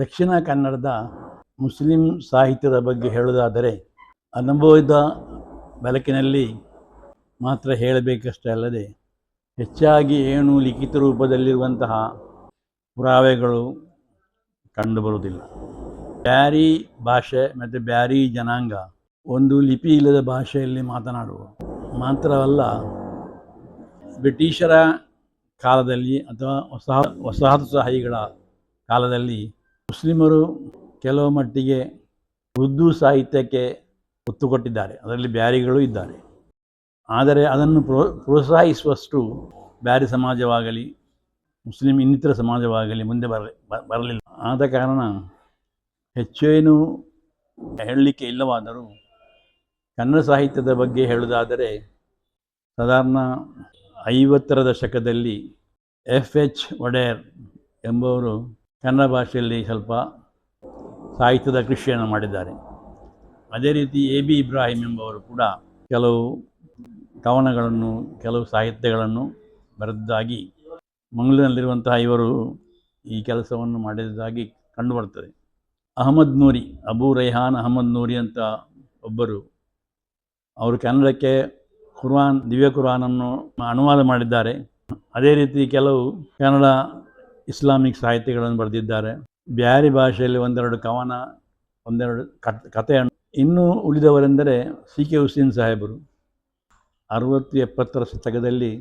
ದಕ್ಷಿಣ ಕನ್ನಡದ ಮುಸ್ಲಿಂ ಸಾಹಿತ್ಯದ ಬಗ್ಗೆ ಹೇಳುವುದಾದರೆ, ಅನುಭವದ ಬೆಳಕಿನಲ್ಲಿ ಮಾತ್ರ ಹೇಳಬೇಕಷ್ಟೇ ಅಲ್ಲದೆ, ಹೆಚ್ಚಾಗಿ ಏನು ಲಿಖಿತ ರೂಪದಲ್ಲಿರುವಂತಹ ಪುರಾವೆಗಳು ಕಂಡುಬರುವುದಿಲ್ಲ. ಬ್ಯಾರಿ ಭಾಷೆ ಮತ್ತು ಬ್ಯಾರಿ ಜನಾಂಗ ಒಂದು ಲಿಪಿ ಇಲ್ಲದ ಭಾಷೆಯಲ್ಲಿ ಮಾತನಾಡುವ ಮಾತ್ರವಲ್ಲ, ಬ್ರಿಟಿಷರ ಕಾಲದಲ್ಲಿ ಅಥವಾ ವಸಾಹ ವಸಾಹತುಶಾಹಿಗಳ ಕಾಲದಲ್ಲಿ ಮುಸ್ಲಿಮರು ಕೆಲವು ಮಟ್ಟಿಗೆ ಉರ್ದು ಸಾಹಿತ್ಯಕ್ಕೆ ಒತ್ತು ಕೊಟ್ಟಿದ್ದಾರೆ ಅದರಲ್ಲಿ ಬ್ಯಾರಿಗಳು ಇದ್ದಾರೆ. ಆದರೆ ಅದನ್ನು ಪ್ರೋ, ಪ್ರೋತ್ಸಾಹಿಸುವಷ್ಟು ಬ್ಯಾರಿ ಸಮಾಜವಾಗಲಿ, ಮುಸ್ಲಿಂ ಇನ್ನಿತರ ಸಮಾಜವಾಗಲಿ ಮುಂದೆ ಬರ ಬರಲಿಲ್ಲ. ಆದ ಕಾರಣ ಹೆಚ್ಚೇನು ಹೇಳಲಿಕ್ಕೆ ಇಲ್ಲವಾದರೂ ಕನ್ನಡ ಸಾಹಿತ್ಯದ ಬಗ್ಗೆ ಹೇಳುವುದಾದರೆ ಸಾಧಾರಣ ಐವತ್ತರ ದಶಕದಲ್ಲಿ ಎಫ್ ಎಚ್ ಒಡೆಯರ್ ಎಂಬುವರು ಕನ್ನಡ ಭಾಷೆಯಲ್ಲಿ ಸ್ವಲ್ಪ ಸಾಹಿತ್ಯದ ಕೃಷಿಯನ್ನು ಮಾಡಿದ್ದಾರೆ. ಅದೇ ರೀತಿ ಎ ಬಿ ಇಬ್ರಾಹಿಂ ಎಂಬವರು ಕೂಡ ಕೆಲವು ಕವನಗಳನ್ನು ಕೆಲವು ಸಾಹಿತ್ಯಗಳನ್ನು ಬರೆದಾಗಿ ಮಂಗಳೂರಿನಲ್ಲಿರುವಂತಹ ಇವರು ಈ ಕೆಲಸವನ್ನು ಮಾಡಿದ್ದಾಗಿ ಕಂಡುಬರ್ತದೆ ಅಹಮದ್ ನೂರಿ, ಅಬು ರೈಹಾನ್ ಅಹಮದ್ ನೂರಿ ಅಂತ ಒಬ್ಬರು ಅವರು ಕನ್ನಡಕ್ಕೆ ಕುರ್ಆನ್, ದಿವ್ಯ ಕುರ್ವಾನನ್ನು ಅನುವಾದ ಮಾಡಿದ್ದಾರೆ. ಅದೇ ರೀತಿ ಕೆಲವು ಕನ್ನಡ ಇಸ್ಲಾಮಿಕ್ ಸಾಹಿತ್ಯಗಳನ್ನು ಬರೆದಿದ್ದಾರೆ. ಬ್ಯಾರಿ ಭಾಷೆಯಲ್ಲಿ ಒಂದೆರಡು ಕವನ, ಒಂದೆರಡು ಕಥೆ, ಕಥೆಯನ್ನು. ಇನ್ನೂ ಉಳಿದವರೆಂದರೆ ಸಿ ಕೆ ಹುಸೇನ್ ಸಾಹೇಬರು. ಅರುವತ್ತು ಎಪ್ಪತ್ತರ ಶತಕದಲ್ಲಿ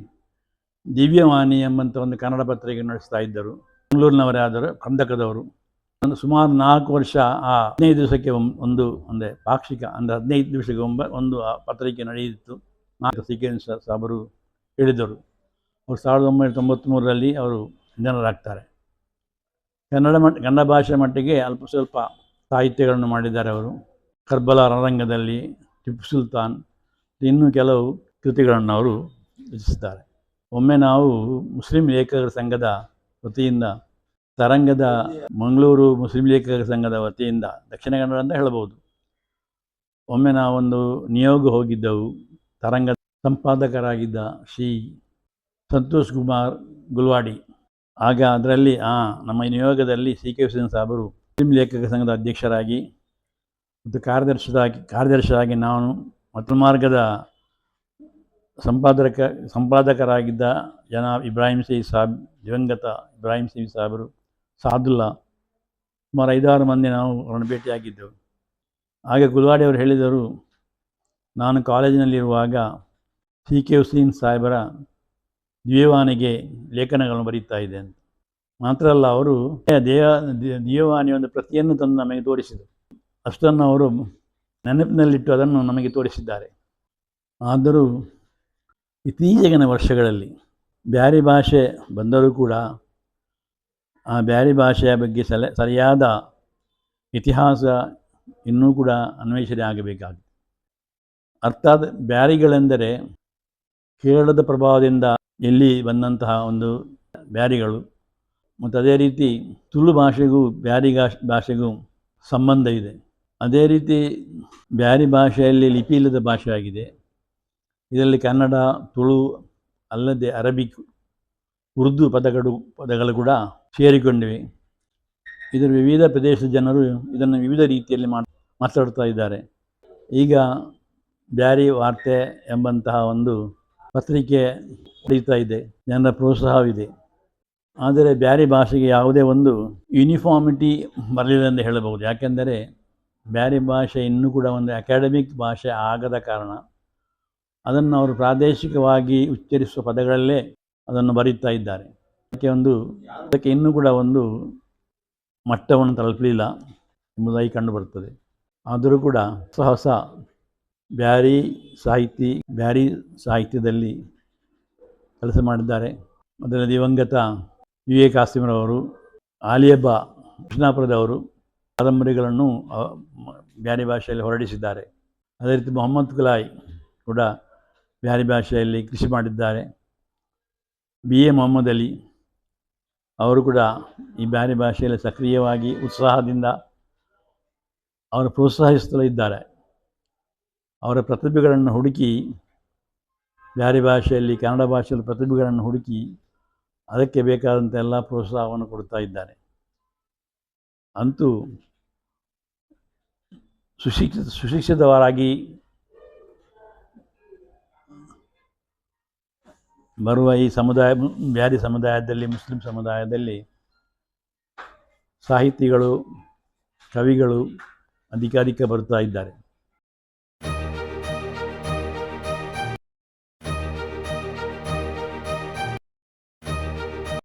ದಿವ್ಯವಾಣಿ ಎಂಬಂಥ ಒಂದು ಕನ್ನಡ ಪತ್ರಿಕೆ ನಡೆಸ್ತಾ ಇದ್ದರು. ಬೆಂಗಳೂರಿನವರೇ ಆದರು ಕಂದಕದವರು. ಒಂದು ಸುಮಾರು ನಾಲ್ಕು ವರ್ಷ ಆ ಹದಿನೈದು ದಿವಸಕ್ಕೆ ಒಂದು ಅಂದರೆ ಪಾಕ್ಷಿಕ, ಅಂದರೆ ಹದಿನೈದು ದಿವಸಕ್ಕೆ ಒಬ್ಬ ಒಂದು ಆ ಪತ್ರಿಕೆ ನಡೆಯಿತು. ನಾಲ್ಕು ಸಿ ಕೆ ಸಾಬರು ಹೇಳಿದರು. ಅವರು ಸಾವಿರದ ಒಂಬೈನೂರ ತೊಂಬತ್ತ್ಮೂರರಲ್ಲಿ ಅವರು ನಿಧನರಾಗ್ತಾರೆ ಕನ್ನಡ ಮಟ್, ಕನ್ನಡ ಭಾಷೆ ಮಟ್ಟಿಗೆ ಅಲ್ಪ ಸ್ವಲ್ಪ ಸಾಹಿತ್ಯಗಳನ್ನು ಮಾಡಿದ್ದಾರೆ ಅವರು. ಕರ್ಬಲ ರಣರಂಗದಲ್ಲಿ ಟಿಪ್ಪು ಸುಲ್ತಾನ್, ಇನ್ನೂ ಕೆಲವು ಕೃತಿಗಳನ್ನು ಅವರು ರಚಿಸಿದ್ದಾರೆ. ಒಮ್ಮೆ ನಾವು ಮುಸ್ಲಿಂ ಲೇಖಕರ ಸಂಘದ ವತಿಯಿಂದ, ತರಂಗದ ಮಂಗಳೂರು ಮುಸ್ಲಿಂ ಲೇಖಕರ ಸಂಘದ ವತಿಯಿಂದ, ದಕ್ಷಿಣ ಕನ್ನಡ ಅಂತ ಹೇಳ್ಬೋದು ಒಮ್ಮೆ ನಾವೊಂದು ನಿಯೋಗ ಹೋಗಿದ್ದೆವು. ತರಂಗದ ಸಂಪಾದಕರಾಗಿದ್ದ ಶ್ರೀ ಸಂತೋಷ್ ಕುಮಾರ್ ಗುಲ್ವಾಡಿ. ಆಗ ಅದರಲ್ಲಿ, ಆ, ನಮ್ಮ ನಿಯೋಗದಲ್ಲಿ ಸಿ ಕೆ ಹುಸೇನ್ ಸಾಬರು ಫಿಲ್ಮ್ ಲೇಖಕ ಸಂಘದ ಅಧ್ಯಕ್ಷರಾಗಿ ಮತ್ತು ಕಾರ್ಯದರ್ಶಿಯಾಗಿ ಕಾರ್ಯದರ್ಶಿಯಾಗಿ ನಾನು ಮತ್ತು ಮಾರ್ಗದ ಸಂಪಾದಕ, ಸಂಪಾದಕರಾಗಿದ್ದ ಜನ ಇಬ್ರಾಹಿಂ ಸಿ ಸಾಬ್, ದಿವಂಗತ ಇಬ್ರಾಹಿಂ ಸಿ ಸಾಬರು, ಸಾದುಲ್ಲಾ, ಸುಮಾರು ಐದಾರು ಮಂದಿ ನಾವು ಅವರನ್ನು ಭೇಟಿಯಾಗಿದ್ದೆವು ಆಗ ಗುಲ್ವಾಡಿ ಅವರು ಹೇಳಿದರು, ನಾನು ಕಾಲೇಜಿನಲ್ಲಿರುವಾಗ ಸಿ ಕೆ ಹುಸೇನ್ ಸಾಹೇಬರ ದಿವ್ಯವಾಣಿಗೆ ಲೇಖನಗಳನ್ನು ಬರೀತಾ ಇದೆ ಅಂತ. ಮಾತ್ರ ಅಲ್ಲ, ಅವರು ದೇವ ದೇವಾನಿ ಒಂದು ಪ್ರತಿಯನ್ನು ತಂದು ನಮಗೆ ತೋರಿಸಿದರು. ಅಷ್ಟನ್ನು ಅವರು ನೆನಪಿನಲ್ಲಿಟ್ಟು ಅದನ್ನು ನಮಗೆ ತೋರಿಸಿದ್ದಾರೆ. ಆದರೂ ಇತ್ತೀಚೆಗಿನ ವರ್ಷಗಳಲ್ಲಿ ಬ್ಯಾರಿ ಭಾಷೆ ಬಂದರೂ ಕೂಡ ಆ ಬ್ಯಾರಿ ಭಾಷೆಯ ಬಗ್ಗೆ ಸಲ, ಸರಿಯಾದ ಇತಿಹಾಸ ಇನ್ನೂ ಕೂಡ ಅನ್ವೇಷಣೆ ಆಗಬೇಕಾಗಿದೆ. ಅರ್ಥಾತ್ ಬ್ಯಾರಿಗಳೆಂದರೆ ಕೇರಳದ ಪ್ರಭಾವದಿಂದ ಎಲ್ಲಿ ಬಂದಂತಹ ಒಂದು ಬ್ಯಾರಿಗಳು, ಮತ್ತು ಅದೇ ರೀತಿ ತುಳು ಭಾಷೆಗೂ ಬ್ಯಾರಿ ಭಾಷೆಗೂ ಸಂಬಂಧ ಇದೆ. ಅದೇ ರೀತಿ ಬ್ಯಾರಿ ಭಾಷೆಯಲ್ಲಿ ಲಿಪಿ ಇಲ್ಲದ ಭಾಷೆಯಾಗಿದೆ ಇದರಲ್ಲಿ ಕನ್ನಡ, ತುಳು, ಅಲ್ಲದೆ ಅರಬಿಕ್, ಉರ್ದು ಪದಗಳು ಪದಗಳು ಕೂಡ ಸೇರಿಕೊಂಡಿವೆ. ಇದರ ವಿವಿಧ ಪ್ರದೇಶದ ಜನರು ಇದನ್ನು ವಿವಿಧ ರೀತಿಯಲ್ಲಿ ಮಾತಾಡ್ತಾ ಇದ್ದಾರೆ. ಈಗ ಬ್ಯಾರಿ ವಾರ್ತೆ ಎಂಬಂತಹ ಒಂದು ಪತ್ರಿಕೆ ನಡೀತಾ ಇದೆ, ಜನರ ಪ್ರೋತ್ಸಾಹವಿದೆ. ಆದರೆ ಬ್ಯಾರಿ ಭಾಷೆಗೆ ಯಾವುದೇ ಒಂದು ಯೂನಿಫಾರ್ಮಿಟಿ ಬರಲಿಲ್ಲ ಎಂದು ಹೇಳಬಹುದು. ಯಾಕೆಂದರೆ ಬ್ಯಾರಿ ಭಾಷೆ ಇನ್ನೂ ಕೂಡ ಒಂದು ಅಕಾಡೆಮಿಕ್ ಭಾಷೆ ಆಗದ ಕಾರಣ ಅದನ್ನು ಅವರು ಪ್ರಾದೇಶಿಕವಾಗಿ ಉಚ್ಚರಿಸುವ ಪದಗಳಲ್ಲೇ ಅದನ್ನು ಬರೀತಾ ಇದ್ದಾರೆ. ಅದಕ್ಕೆ ಒಂದು, ಅದಕ್ಕೆ ಇನ್ನೂ ಕೂಡ ಒಂದು ಮಟ್ಟವನ್ನು ತಲುಪಲಿಲ್ಲ ಎಂಬುದಾಗಿ ಕಂಡುಬರುತ್ತದೆ. ಆದರೂ ಕೂಡ ಹೊಸ ಹೊಸ ಬ್ಯಾರಿ ಸಾಹಿತಿ, ಬ್ಯಾರಿ ಸಾಹಿತ್ಯದಲ್ಲಿ ಕೆಲಸ ಮಾಡಿದ್ದಾರೆ. ಅದರ ದಿವಂಗತ ಯು ಎ. ಕಾಸಿಮರವರು ಆಲಿಯಬ್ಬ ಕೃಷ್ಣಾಪುರದವರು ಕಾದಂಬರಿಗಳನ್ನು ಬ್ಯಾರಿ ಭಾಷೆಯಲ್ಲಿ ಹೊರಡಿಸಿದ್ದಾರೆ. ಅದೇ ರೀತಿ ಮೊಹಮ್ಮದ್ ಕುಲಾಯ್ ಕೂಡ ಬ್ಯಾರಿ ಭಾಷೆಯಲ್ಲಿ ಕೃಷಿ ಮಾಡಿದ್ದಾರೆ. ಬಿ. ಎ. ಮೊಹಮ್ಮದ್ ಅಲಿ ಅವರು ಕೂಡ ಈ ಬ್ಯಾರಿ ಭಾಷೆಯಲ್ಲಿ ಸಕ್ರಿಯವಾಗಿ ಉತ್ಸಾಹದಿಂದ ಅವರು ಪ್ರೋತ್ಸಾಹಿಸುತ್ತಲೇ ಇದ್ದಾರೆ. ಅವರ ಪ್ರತಿಭೆಗಳನ್ನು ಹುಡುಕಿ, ಬ್ಯಾರಿ ಭಾಷೆಯಲ್ಲಿ ಕನ್ನಡ ಭಾಷೆಯಲ್ಲಿ ಪ್ರತಿಭೆಗಳನ್ನು ಹುಡುಕಿ, ಅದಕ್ಕೆ ಬೇಕಾದಂಥ ಎಲ್ಲ ಪ್ರೋತ್ಸಾಹವನ್ನು ಕೊಡ್ತಾ ಇದ್ದಾರೆ. ಅಂತೂ ಸುಶಿಕ್ಷಿತ ಸುಶಿಕ್ಷಿತವರಾಗಿ ಬರುವ ಈ ಸಮುದಾಯ, ಬ್ಯಾರಿ ಸಮುದಾಯದಲ್ಲಿ, ಮುಸ್ಲಿಂ ಸಮುದಾಯದಲ್ಲಿ ಸಾಹಿತಿಗಳು, ಕವಿಗಳು ಅಧಿಕಾರಿಕ ಬರ್ತಾ ಇದ್ದಾರೆ.